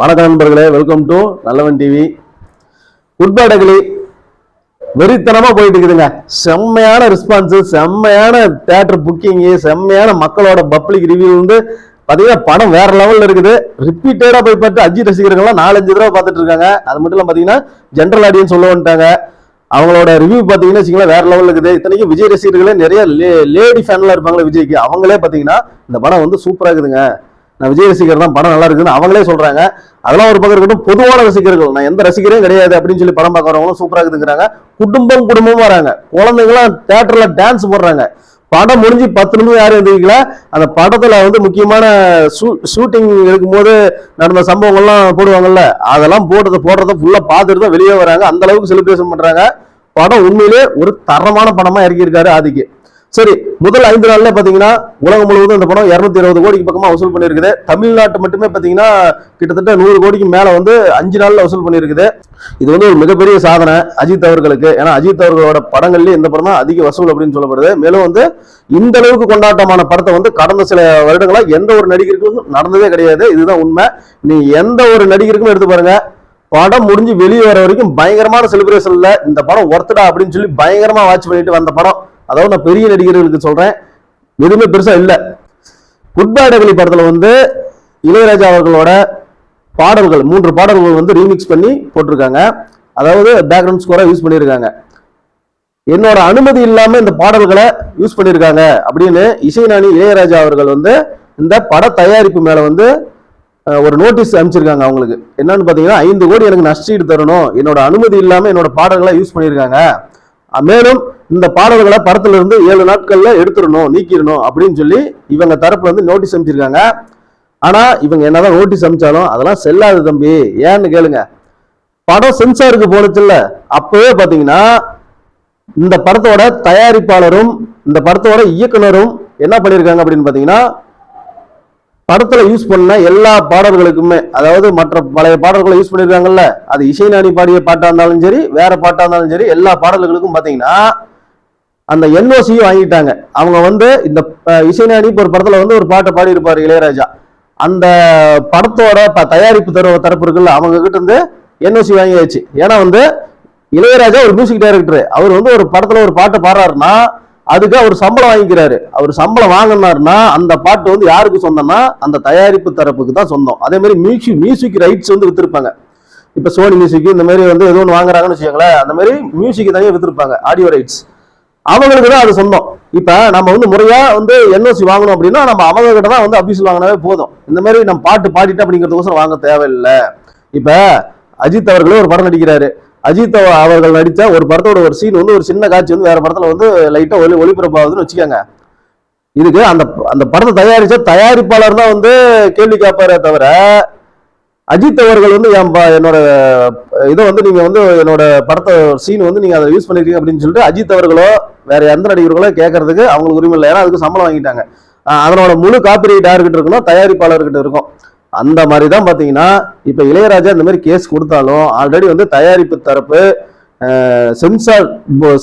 வணக்க நண்பர்களே welcome to Nallavan TV உட்பாடகளி வெறித்தனமாக போயிட்டு இருக்குதுங்க செம்மையான ரெஸ்பான்ஸு செம்மையான தேட்டர் புக்கிங்கு செம்மையான மக்களோட பப்ளிக் ரிவ்யூ வந்து பார்த்தீங்கன்னா படம் வேற லெவலில் இருக்குது. ரிப்பீட்டடாக போய் பார்த்து அஜித் ரசிகர்கள்லாம் நாலஞ்சு தடவை பார்த்துட்டு இருக்காங்க. அது மட்டும் இல்லாம பார்த்தீங்கன்னா ஜென்ரல் ஆடியன்ஸ் சொல்ல வந்துட்டாங்க. அவங்களோட ரிவ்யூ பார்த்தீங்கன்னா வச்சுங்களேன் வேற லெவலில் இருக்குது. இத்தனைக்கும் விஜய் ரசிகர்களே நிறைய லேடி ஃபேன்லாம் இருப்பாங்களே விஜய்க்கு. அவங்களே பார்த்தீங்கன்னா இந்த படம் வந்து சூப்பராக இருக்குதுங்க. நான் விஜய் ரசிகர் தான் படம் நல்லா இருக்குன்னு அவங்களே சொல்றாங்க. அதெல்லாம் ஒரு பக்கம் இருக்கட்டும் பொதுவான ரசிகர்கள். நான் எந்த ரசிகரையும் கிடையாது அப்படின்னு சொல்லி படம் பார்க்கறவங்களும் சூப்பராக இருக்குதுங்கிறாங்க. குடும்பம் குடும்பமும் வராங்க. குழந்தைங்களாம் தேட்டர்ல டான்ஸ் போடுறாங்க. படம் முடிஞ்சு பத்து நிமிஷம் யாரும் எழுந்திரிக்கல அந்த படத்துல வந்து முக்கியமான ஷூட்டிங் இருக்கும்போது நடந்த சம்பவங்கள்லாம் போடுவாங்கல்ல அதெல்லாம் போடுறத போடுறத ஃபுல்லா பார்த்துட்டு தான் வெளியே வராங்க. அந்த அளவுக்கு செலிப்ரேஷன் பண்றாங்க. படம் உண்மையிலே ஒரு தரமான படமா இறக்கியிருக்காரு ஆதிக்கு. சரி முதல் ஐந்து நாள்ல பாத்தீங்கன்னா உலகம் முழுவதும் இந்த படம் இருநூத்தி இருபது கோடிக்கு பக்கமா வசூல் பண்ணியிருக்குது. தமிழ்நாட்டு மட்டுமே பாத்தீங்கன்னா கிட்டத்தட்ட நூறு கோடிக்கு மேல வந்து அஞ்சு நாள்ல வசூல் பண்ணியிருக்குது. இது வந்து ஒரு மிகப்பெரிய சாதனை அஜித் அவர்களுக்கு. ஏன்னா அஜித் அவர்களோட படங்கள்லயே இந்த படம் தான் அதிக வசூல் அப்படின்னு சொல்லப்படுது. மேலும் வந்து இந்த அளவுக்கு கொண்டாட்டமான படத்தை வந்து கடந்த சில வருடங்களா எந்த ஒரு நடிகருக்கும் நடந்ததே கிடையாது. இதுதான் உண்மை. நீ எந்த ஒரு நடிகருக்கும் எடுத்து பாருங்க படம் முடிஞ்சு வெளியே வர வரைக்கும் பயங்கரமான செலிப்ரேஷன்ல இந்த படம் ஒர்த்தடா அப்படின்னு சொல்லி பயங்கரமா வாட்ச் பண்ணிட்டு வந்த படம். அதாவது நான் பெரிய நடிகர்களுக்கு சொல்கிறேன் எதுவுமே பெருசாக இல்லை. குட் படத்தில் வந்து இளையராஜா அவர்களோட பாடல்கள் மூன்று பாடல்கள் வந்து ரீமிக்ஸ் பண்ணி போட்டிருக்காங்க. அதாவது பேக்ரவுண்ட் ஸ்கோராக யூஸ் பண்ணியிருக்காங்க. என்னோட அனுமதி இல்லாமல் இந்த பாடல்களை யூஸ் பண்ணியிருக்காங்க அப்படின்னு இசைநாணி இளையராஜா அவர்கள் வந்து இந்த பட தயாரிப்பு மேலே வந்து ஒரு நோட்டீஸ் அனுப்பிச்சிருக்காங்க அவங்களுக்கு. என்னன்னு பார்த்தீங்கன்னா ஐந்து கோடி எனக்கு நஷ்டீடு தரணும். என்னோட அனுமதி இல்லாமல் என்னோட பாடல்களை யூஸ் பண்ணியிருக்காங்க. மேலும் இந்த பாடல்களை படத்துல இருந்து ஏழு நாட்கள்ல எடுத்துடணும் நீக்கிடணும் அப்படின்னு சொல்லி இவங்க தரப்புல வந்து நோட்டீஸ் அனுப்பிச்சிருக்காங்க. ஆனா இவங்க என்னதான் நோட்டீஸ் அனுப்பிச்சாலும் அதெல்லாம் செல்லாது தம்பி. ஏன்னு கேளுங்க. படம் சென்சாருக்கு போனுச்சுல்ல அப்பவே பாத்தீங்கன்னா இந்த படத்தோட தயாரிப்பாளரும் இந்த படத்தோட இயக்குனரும் என்ன பண்ணியிருக்காங்க அப்படின்னு பாத்தீங்கன்னா படத்துல யூஸ் பண்ண எல்லா பாடல்களுக்குமே அதாவது மற்ற பழைய பாடல்களை யூஸ் பண்ணியிருக்காங்கல்ல அது இசைநாணி பாடிய பாட்டா இருந்தாலும் சரி வேற பாட்டா இருந்தாலும் சரி எல்லா பாடல்களுக்கும் பாத்தீங்கன்னா அந்த என்ஓசியும் வாங்கிட்டாங்க. அவங்க வந்து இந்த அஹ், இசைஞானி ஒரு படத்துல வந்து ஒரு பாட்டை பாடி இளையராஜா. அந்த படத்தோட ப- தயாரிப்பு தர தரப்பு இருக்குல்ல அவங்க கிட்ட இருந்து என்ஓசி வாங்கியாச்சு. ஏன்னா வந்து இளையராஜா ஒரு மியூசிக் டைரக்டர் அவர் வந்து ஒரு படத்துல ஒரு பாட்டை பாடுறாருன்னா அதுக்கு அவர் சம்பளம் வாங்கிக்கிறாரு. அவர் சம்பளம் வாங்கினாருன்னா அந்த பாட்டு வந்து யாருக்கு சொந்தம்னா அந்த தயாரிப்பு தரப்புக்கு தான் சொந்தம். அதே மாதிரி மியூசிக் மியூசிக் ரைட்ஸ் வந்து வித்திருப்பாங்க. இப்போ சோனி மியூசிக் இந்த மாதிரி வந்து எது ஒன்று வாங்குறாங்கன்னு வச்சுக்கோங்களேன் அந்த மாதிரி மியூசிக் தனியாக வித்திருப்பாங்க ஆடியோ ரைட்ஸ் அவங்களுக்கு தான் அது சொந்தம். இப்ப நம்ம வந்து முறையா வந்து என்ஓசி வாங்கணும் அப்படின்னா நம்ம அவங்க கிட்ட தான் வந்து அபிஷியல் வாங்கினாவே போதும். இந்த மாதிரி நம்ம பாட்டு பாடிட்டு அப்படிங்கிறதுக்கோசரம் வாங்க தேவையில்லை. இப்ப அஜித் அவர்களே ஒரு படம் நடிக்கிறாரு. அஜித் அவர்கள் நடித்த ஒரு படத்தோட ஒரு சீன் வந்து ஒரு சின்ன காட்சி வந்து வேற படத்துல வந்து லைட்டா ஒளி ஒளிபரப்பாகுதுன்னு வச்சுக்கோங்க. இதுக்கு அந்த அந்த படத்தை தயாரிச்ச தயாரிப்பாளர் தான் வந்து கேள்வி கேட்பாரே தவிர அஜித் அவர்கள் வந்து என் என்னோட இதை வந்து நீங்க வந்து என்னோட படத்தை சீன் வந்து நீங்க அதை யூஸ் பண்ணிருக்கீங்க அப்படின்னு சொல்லிட்டு அஜித் அவர்களோ வேற எந்த நடிகர்களோ கேட்கறதுக்கு அவங்களுக்கு உரிமை இல்லை. ஏன்னா அதுக்கு சம்பளம் வாங்கிட்டாங்க. அதனோட முழு காப்பிரைட் யாருக்கிட்ட இருக்கணும்? தயாரிப்பாளர்கிட்ட இருக்கும். அந்த மாதிரி தான் பார்த்தீங்கன்னா இப்போ இளையராஜா இந்த மாதிரி கேஸ் கொடுத்தாலும் ஆல்ரெடி வந்து தயாரிப்பு தரப்பு சென்சார்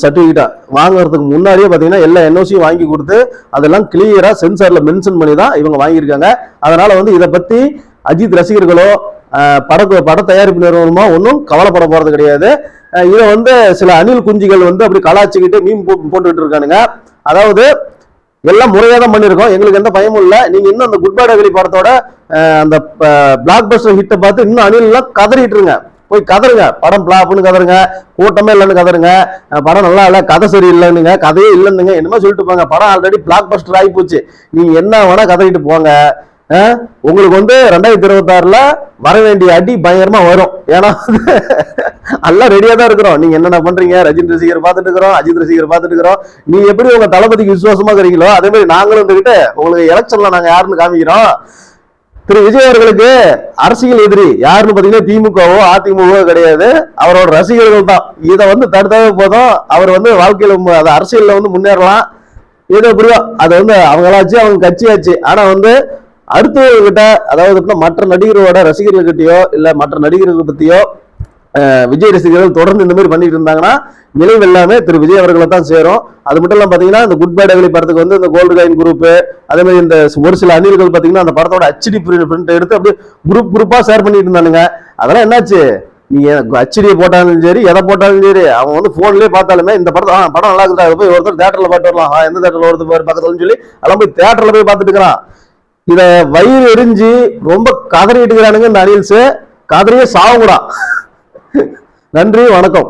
சர்டிபிகேட் வாங்குறதுக்கு முன்னாடியே பார்த்தீங்கன்னா எல்லா என்ஓசியும் வாங்கி கொடுத்து அதெல்லாம் கிளியராக சென்சாரில் மென்ஷன் பண்ணி தான் இவங்க வாங்கியிருக்காங்க. அதனால் வந்து இதை பற்றி அஜித் ரசிகர்களோ பட பட தயாரிப்பு நிறுவனமாக ஒன்றும் கவலைப்பட போகிறது கிடையாது. இதை வந்து சில அணில் குஞ்சுகள் வந்து அப்படி கலாச்சிக்கிட்டு மீன் போ போட்டுக்கிட்டு இருக்கானுங்க. அதாவது எல்லாம் முறையாக தான் பண்ணியிருக்கோம். எங்களுக்கு எந்த பயமும் இல்லை. நீங்கள் இன்னும் அந்த குட் பை அகலி படத்தோட அந்த பிளாக் பஸ்டர் ஹிட்டை பார்த்து இன்னும் அணிலெலாம் கதறிட்டு இருங்க. போய் கதருங்க படம் பிளாப்னு கதருங்க கூட்டமே இல்லைன்னு கதருங்க படம் நல்லா இல்லை. கதை சரி இல்லைன்னுங்க கதையே இல்லைன்னுங்க. என்னமோ சொல்லிட்டு போங்க. படம் ஆல்ரெடி பிளாக் பஸ்டர் ஆகி போச்சு. நீங்கள் என்ன வேணால் கதறிட்டு போங்க. உங்களுக்கு வந்து ரெண்டாயிரத்தி இருபத்தாறுல வர வேண்டிய அடி பயங்கரமா வரும். ஏன்னா எல்லாம் ரெடியா தான் இருக்கிறோம். நீங்க என்னென்ன பண்றீங்க? ரஜினி ரசிகர் பார்த்துட்டு இருக்கிறோம் அஜித் ரசிகர் பார்த்துட்டு இருக்கிறோம். நீ எப்படி உங்க தளபதிக்கு விசுவாசமா இருக்கிறீங்களோ அதே மாதிரி நாங்களும் வந்துகிட்டு உங்களுக்கு எலெக்ஷன்ல நாங்க யாருன்னு காமிக்கிறோம். திரு விஜய் அவர்களுக்கு அரசியல் எதிரி யாருன்னு பாத்தீங்கன்னா திமுகவோ அதிமுகவோ கிடையாது. அவரோட ரசிகர்கள் தான். இதை வந்து தடுத்தாவே போதும். அவர் வந்து வாழ்க்கையில அது அரசியல்ல வந்து முன்னேறலாம். ஏதோ புரியும். அது வந்து அவங்களாச்சு அவங்க கட்சியாச்சு. ஆனா வந்து அடுத்தவர்கிட்ட அதாவது மற்ற நடிகரோட ரசிகர்கள் கிட்டயோ இல்ல மற்ற நடிகர்கள் பத்தியோ விஜய் ரசிகர்கள் தொடர்ந்து இந்த மாதிரி பண்ணிட்டு இருந்தாங்கன்னா நினைவு எல்லாமே திரு விஜய் அவர்களை தான் சேரும். அது மட்டும் இல்லாம பாத்தீங்கன்னா இந்த குட் பை படத்துக்கு வந்து இந்த கோல்டு காயின் குரூப் அதே மாதிரி இந்த ஒரு சில அணில்கள் பாத்தீங்கன்னா அந்த படத்தோட அச்சடி பிரிண்ட் எடுத்து அப்படியே குரூப் குரூப்பா ஷேர் பண்ணிட்டு இருந்தானுங்க. அதெல்லாம் என்னாச்சு? நீங்க அச்சடியை போட்டாலும் சரி எதை போட்டாலும் சரி அவன் வந்து போன்லயே பார்த்தாலுமே இந்த படத்தை ஆ, படம் நல்லா இருக்குதா? போய் ஒருத்தர் தேட்டர்ல பார்த்து வரலாம். எந்த தேட்டர்ல ஒருத்தர் பாரு பக்கத்துலன்னு சொல்லி அதெல்லாம் போய் தேட்டர்ல போய் பார்த்துட்டு இருக்கிறான் இத வயிறு எரிஞ்சு ரொம்ப கதறிட்டு இருக்கிறானுங்க இந்த அணில்ஸ். கதறியே சாவுங்கடா. நன்றி வணக்கம்.